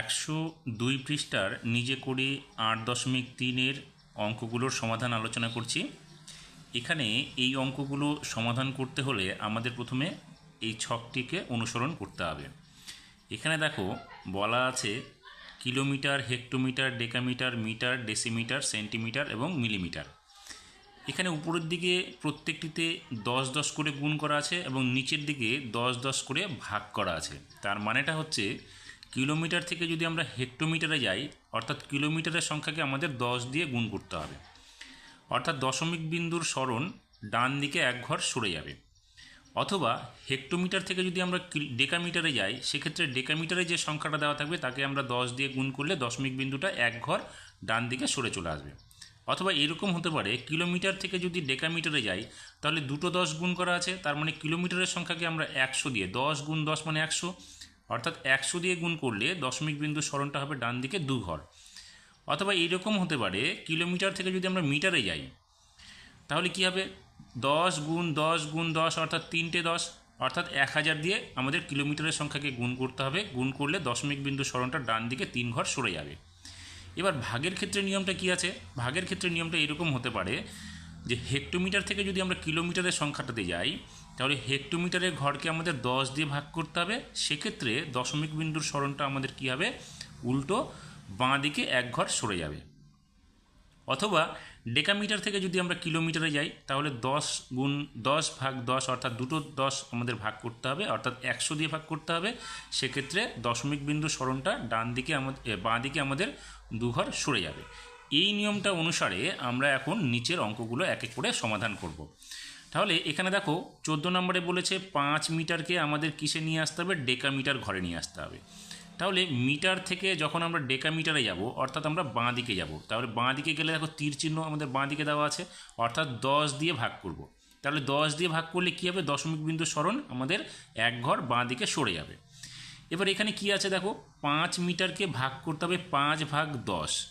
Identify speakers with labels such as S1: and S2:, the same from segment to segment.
S1: একশো দুই পৃষ্ঠার নিজে করে আট দশমিক তিনের অঙ্কগুলোর সমাধান আলোচনা করছি। এখানে এই অঙ্কগুলো সমাধান করতে হলে আমাদের প্রথমে এই ছকটিকে অনুসরণ করতে হবে। এখানে দেখো, বলা আছে kilometre, hectometre, decametre, metre, decimetre, centimetre এবং মিলিমিটার। এখানে উপরের দিকে প্রত্যেকটিতে দশ দশ করে গুণ করা আছে এবং নিচের দিকে দশ দশ করে ভাগ করা আছে। তার মানেটা হচ্ছে কিলোমিটার থেকে যদি আমরা হেক্টোমিটারে যাই, অর্থাৎ কিলোমিটারের সংখ্যাকে আমাদের দশ দিয়ে গুণ করতে হবে। অর্থাৎ দশমিক বিন্দুর স্মরণ ডান দিকে এক ঘর সরে যাবে। অথবা হেক্টোমিটার থেকে যদি আমরা ডেকামিটারে যাই, সেক্ষেত্রে ডেকামিটারে যে সংখ্যাটা দেওয়া থাকবে, তাকে আমরা দশ দিয়ে গুণ করলে দশমিক বিন্দুটা এক ঘর ডান দিকে সরে চলে আসবে। অথবা এরকম হতে পারে, কিলোমিটার থেকে যদি ডেকামিটারে যাই, তাহলে দুটো দশ গুণ করা আছে, তার মানে কিলোমিটারের সংখ্যাকে আমরা একশো দিয়ে, দশ গুণ দশ মানে একশো। অর্থাৎ একশো দিয়ে গুণ করলে দশমিক বিন্দু স্মরণটা হবে ডান দিকে দু ঘর। অথবা এইরকম হতে পারে, কিলোমিটার থেকে যদি আমরা মিটারে যাই, তাহলে কি হবে? দশ গুণ দশ গুণ দশ অর্থাৎ তিনটে দশ, অর্থাৎ এক হাজার দিয়ে আমাদের কিলোমিটারের সংখ্যাকে গুণ করতে হবে। গুণ করলে দশমিক বিন্দু স্মরণটা ডান দিকে তিন ঘর সরে যাবে। এবার ভাগের ক্ষেত্রে নিয়মটা কি আছে? ভাগের ক্ষেত্রে নিয়মটা এরকম হতে পারে যে হেক্টোমিটার থেকে যদি আমরা কিলোমিটারের সংখ্যাটাতে যাই, তাহলে হেক্টোমিটারের ঘরকে আমাদের দশ দিয়ে ভাগ করতে হবে। সেক্ষেত্রে দশমিক বিন্দুর স্মরণটা আমাদের কী হবে? উল্টো বাঁ দিকে এক ঘর সরে যাবে। অথবা ডেকামিটার থেকে যদি আমরা কিলোমিটারে যাই, তাহলে দশ গুণ দশ ভাগ দশ, অর্থাৎ দুটো দশ আমাদের ভাগ করতে হবে, অর্থাৎ একশো দিয়ে ভাগ করতে হবে। সেক্ষেত্রে দশমিক বিন্দু স্মরণটা ডান দিকে আমাদের বাঁ দিকে আমাদের দুঘর সরে যাবে। এই নিয়মটা অনুসারে আমরা এখন নিচের অঙ্কগুলো এক এক করে সমাধান করব। তাহলে এখানে দেখো, চোদ্দ নম্বরে বলেছে পাঁচ মিটারকে আমাদের কিসে নিয়ে আসতে হবে? ডেকা মিটার ঘরে নিয়ে আসতে হবে। তাহলে মিটার থেকে যখন আমরা ডেকা মিটারে যাব, অর্থাৎ আমরা বাঁ দিকে যাব, তাহলে বাঁ দিকে গেলে দেখো তীর চিহ্ন আমাদের বাঁ দিকে দেওয়া আছে, অর্থাৎ দশ দিয়ে ভাগ করব। তাহলে দশ দিয়ে ভাগ করলে কী হবে? দশমিক বিন্দু স্মরণ আমাদের এক ঘর বাঁ দিকে সরে যাবে। এবার এখানে কি আছে দেখো? পাঁচ মিটারকে ভাগ করতে হবে, পাঁচ ভাগ দশ।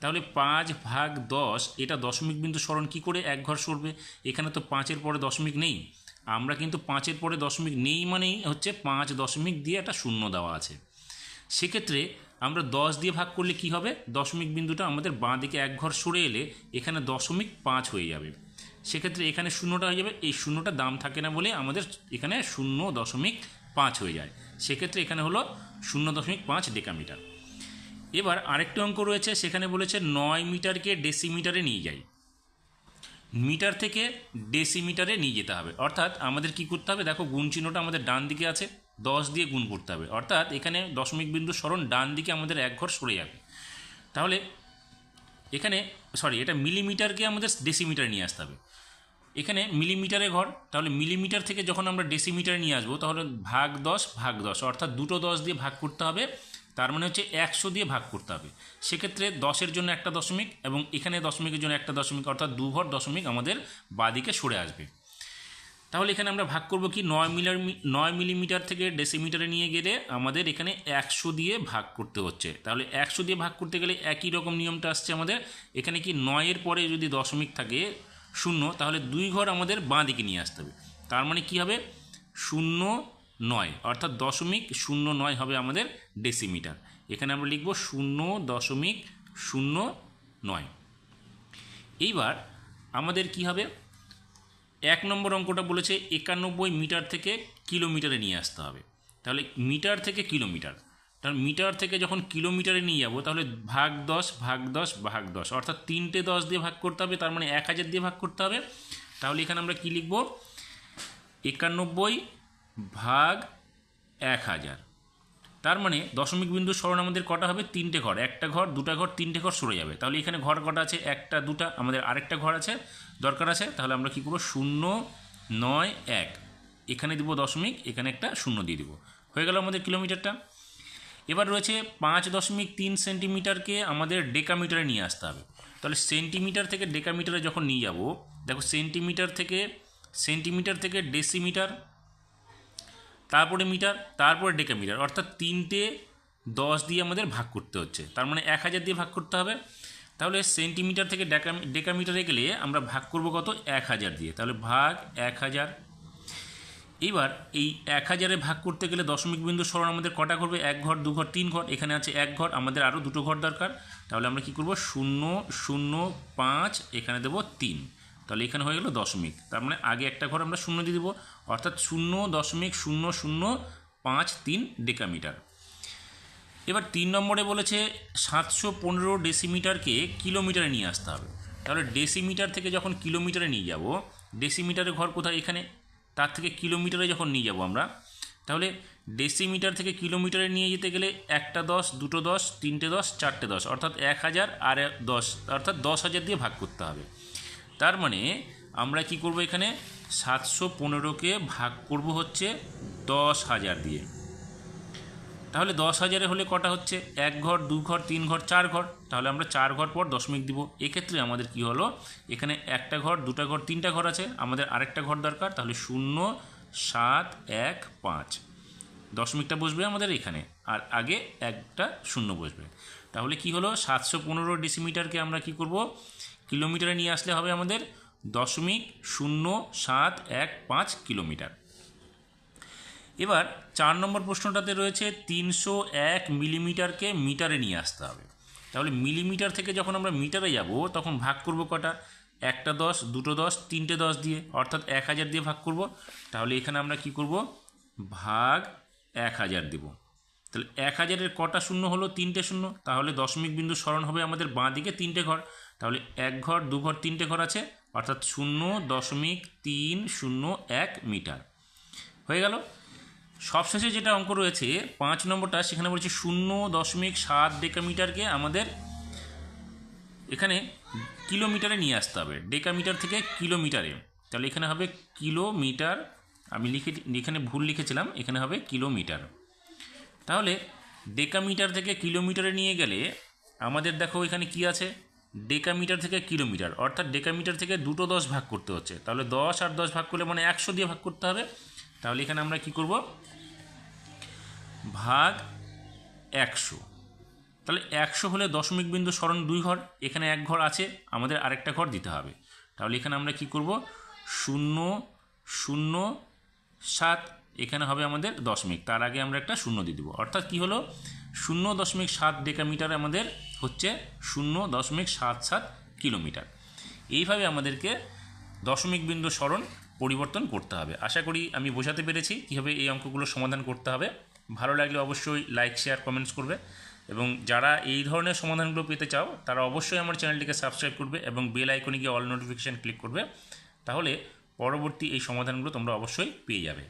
S1: তাহলে পাঁচ ভাগ দশ, এটা দশমিক বিন্দু স্মরণ কী করে এক ঘর সরবে? এখানে তো পাঁচের পরে দশমিক নেই। আমরা কিন্তু পাঁচের পরে দশমিক নেই মানেই হচ্ছে পাঁচ দশমিক দিয়ে একটা শূন্য দেওয়া আছে। সেক্ষেত্রে আমরা দশ দিয়ে ভাগ করলে কি হবে? দশমিক বিন্দুটা আমাদের বাঁ দিকে এক ঘর সরে এলে এখানে দশমিক পাঁচ হয়ে যাবে। সেক্ষেত্রে এখানে শূন্যটা হয়ে যাবে। এই শূন্যটা দাম থাকে না বলে আমাদের এখানে শূন্য দশমিক পাঁচ হয়ে যায়। সেক্ষেত্রে এখানে হলো শূন্য দশমিক পাঁচ ডেকামিটার। এবার আরেকটি অঙ্ক রয়েছে, সেখানে বলেছে নয় মিটারকে ডেসিমিটারে নিয়ে যাই। মিটার থেকে ডেসিমিটারে নিয়ে যেতে হবে। অর্থাৎ আমাদের কি করতে হবে? দেখো, গুণ চিহ্নটা আমাদের ডান দিকে আছে, দশ দিয়ে গুণ করতে হবে। অর্থাৎ এখানে দশমিক বিন্দু স্মরণ ডান দিকে আমাদের এক ঘর সরে যাবে। তাহলে এখানে সরি এটা মিলিমিটারকে আমাদের ডেসিমিটারে নিয়ে আসতে হবে। এখানে মিলিমিটারে ঘর, তাহলে মিলিমিটার থেকে যখন আমরা ডেসিমিটারে নিয়ে আসব, তাহলে ভাগ দশ ভাগ দশ, অর্থাৎ দুটো দশ দিয়ে ভাগ করতে হবে। তার মানে হচ্ছে একশো দিয়ে ভাগ করতে হবে। সেক্ষেত্রে দশের জন্য একটা দশমিক এবং এখানে দশমিকের জন্য একটা দশমিক, অর্থাৎ দু ঘর দশমিক আমাদের বাদিকে সরে আসবে। তাহলে এখানে আমরা ভাগ করব কি? নয় মিলার নয় মিলিমিটার থেকে ডেসিমিটারে নিয়ে গেলে আমাদের এখানে একশো দিয়ে ভাগ করতে হচ্ছে। তাহলে একশো দিয়ে ভাগ করতে গেলে একই রকম নিয়মটা আসছে আমাদের। এখানে কি নয়ের পরে যদি দশমিক থাকে শূন্য, তাহলে দুই ঘর আমাদের বাঁ দিকে নিয়ে আসতে হবে। তার মানে কি হবে? শূন্য নয়, অর্থাৎ দশমিক শূন্য নয় হবে আমাদের ডেসিমিটার এখানে আমরা লিখব শূন্য দশমিক শূন্য নয়। এইবার আমাদের কি হবে? এক নম্বর অঙ্কটা বলেছে একানব্বই মিটার থেকে কিলোমিটারে নিয়ে আসতে হবে। তাহলে মিটার থেকে কিলোমিটার। তাহলে মিটার থেকে যখন কিলোমিটারে নিয়ে যাব, তাহলে ভাগ দশ ভাগ দশ ভাগ দশ, অর্থাৎ তিনটে দশ দিয়ে ভাগ করতে হবে, তার মানে এক হাজার দিয়ে ভাগ করতে হবে। তাহলে এখানে আমরা কি লিখব? একানব্বই ভাগ এক হাজার। তার মানে দশমিক বিন্দু স্মরণ আমাদের কটা হবে? তিনটে ঘর। একটা ঘর, দুটা ঘর, তিনটে ঘর সরে যাবে। তাহলে এখানে ঘর কটা আছে? একটা, দুটা, আমাদের আরেকটা ঘর আছে। দরকার আছে? তাহলে আমরা কী করব? শূন্য, নয়, এক। এখানে দিব দশমিক, এখানে একটা শূন্য দিয়ে দিব। হয়ে গেল আমাদের কিলোমিটারটা। এবার রয়েছে পাঁচ দশমিক তিন সেন্টিমিটারকে আমাদের ডেকামিটারে নিয়ে আসতে হবে। তাহলে সেন্টিমিটার থেকে ডেকামিটারে যখন নিয়ে যাব, দেখো সেন্টিমিটার থেকে সেন্টিমিটার থেকে ডেসিমিটার তারপরে মিটার, তারপরে ডেকামিটার। অর্থাৎ তিনটে দশ দিয়ে আমাদের ভাগ করতে হচ্ছে। তার মানে এক হাজার দিয়ে ভাগ করতে হবে। তাহলে সেন্টিমিটার থেকে ডেকা, ডেকামিটারে গেলে আমরা ভাগ করব কত? এক হাজার দিয়ে। তাহলে ভাগ এক হাজার। এইবার এই এক হাজারে ভাগ করতে গেলে দশমিক বিন্দু সরণ আমাদের কটা করবে এক ঘর, দু ঘর, তিন ঘর। এখানে আছে এক ঘর, আমাদের আরও দুটো ঘর দরকার। তাহলে আমরা কি করব? শূন্য শূন্য, পাঁচ, এখানে দেবো তিন। তাহলে এখানে হয়ে গেল দশমিক। তার মানে আগে একটা ঘর আমরা শূন্য দিয়ে দেবো, অর্থাৎ শূন্য দশমিক শূন্য শূন্য পাঁচ তিন ডেকামিটার। এবার তিন নম্বরে বলেছে সাতশো পনেরো ডেসিমিটারকে কিলোমিটারে নিয়ে আসতে হবে। তাহলে ডেসিমিটার থেকে যখন কিলোমিটারে নিয়ে যাব, ডেসিমিটারের ঘর কোথায় এখানে? তার থেকে কিলোমিটারে যখন নিয়ে যাব আমরা, তাহলে ডেসিমিটার থেকে কিলোমিটারে নিয়ে যেতে গেলে একটা দশ, দুটো দশ, তিনটে দশ, চারটে দশ, অর্থাৎ এক হাজার আর দশ, অর্থাৎ দশ হাজার দিয়ে ভাগ করতে হবে। তার মানে আমরা কি করব এখানে? সাতশো পনেরোকে ভাগ করব হচ্ছে দশ হাজার দিয়ে। তাহলে দশ হাজারে হলে কটা হচ্ছে? এক ঘর, দু ঘর, তিন ঘর, চার ঘর। তাহলে আমরা চার ঘর পর দশমিক দিব। এক্ষেত্রে আমাদের কি হলো? এখানে একটা ঘর, দুটা ঘর, তিনটা ঘর আছে। আমাদের আরেকটা ঘর দরকার। তাহলে শূন্য, সাত, এক, পাঁচ। দশমিকটা বসবে আমাদের এখানে। আর আগে একটা শূন্য বসবে। তাহলে কি হলো? সাতশো পনেরো ডেসিমিটারকে আমরা কি করব? কিলোমিটারে নিয়ে আসলে হবে আমাদের দশমিক শূন্য সাত এক পাঁচ কিলোমিটার। এবার চার নম্বর প্রশ্নটাতে রয়েছে তিনশো এক মিলিমিটারকে মিটারে নিয়ে আসতে হবে। তাহলে মিলিমিটার থেকে যখন আমরা মিটারে যাব, তখন ভাগ করব কটা? একটা দশ, দুটো দশ, তিনটে দশ দিয়ে, অর্থাৎ এক হাজার দিয়ে ভাগ করব। তাহলে এখানে আমরা কি করব? ভাগ এক হাজার দেব। তাহলে এক হাজারের কটা শূন্য হলো? তিনটে শূন্য। তাহলে দশমিক বিন্দু স্মরণ হবে আমাদের বাঁ দিকে তিনটে ঘর। তাহলে এক ঘর, দু ঘর, তিনটে ঘর আছে, অর্থাৎ শূন্য দশমিক তিন শূন্য এক মিটার। হয়ে গেল? সবশেষে যেটা অঙ্ক রয়েছে, পাঁচ নম্বরটা, সেখানে বলছে শূন্য দশমিক সাত ডেকামিটারকে আমাদের এখানে কিলোমিটারে নিয়ে আসতে হবে। ডেকামিটার থেকে কিলোমিটারে। তাহলে এখানে হবে কিলোমিটার। আমি লিখে, এখানে ভুল লিখেছিলাম, এখানে হবে কিলোমিটার। তাহলে ডেকামিটার থেকে কিলোমিটারে নিয়ে গেলে আমাদের দেখো এখানে কি আছে? ডেকামিটার থেকে কিলোমিটার অর্থাৎ ডেকামিটার থেকে দুটো দশ ভাগ করতে হচ্ছে। তাহলে দশ আর দশ ভাগ করলে মানে একশো দিয়ে ভাগ করতে হবে। তাহলে এখানে আমরা কি করব? ভাগ একশো। তাহলে একশো হলে দশমিক বিন্দু স্মরণ দুই ঘর, এখানে এক ঘর আছে, আমাদের আরেকটা ঘর দিতে হবে। তাহলে এখানে আমরা কি করব? শূন্য শূন্য, সাত, এখানে হবে আমাদের দশমিক। তার আগে আমরা একটা শূন্য দিয়ে দেবো। অর্থাৎ কি হলো? শূন্য দশমিক সাত ডেকামিটার আমাদের হচ্ছে শূন্য দশমিক সাত সাত কিলোমিটার। এইভাবে আমাদেরকে দশমিক বিন্দু স্মরণ পরিবর্তন করতে হবে। আশা করি আমি বোঝাতে পেরেছি কীভাবে এই অঙ্কগুলো সমাধান করতে হবে। ভালো লাগলে অবশ্যই লাইক শেয়ার কমেন্টস করবে এবং যারা এই ধরনের সমাধানগুলো পেতে চাও, তারা অবশ্যই আমার চ্যানেলটিকে সাবস্ক্রাইব করবে এবং বেল আইকনে গিয়ে অল নোটিফিকেশান ক্লিক করবে। তাহলে পরবর্তী এই সমাধানগুলো তোমরা অবশ্যই পেয়ে যাবে।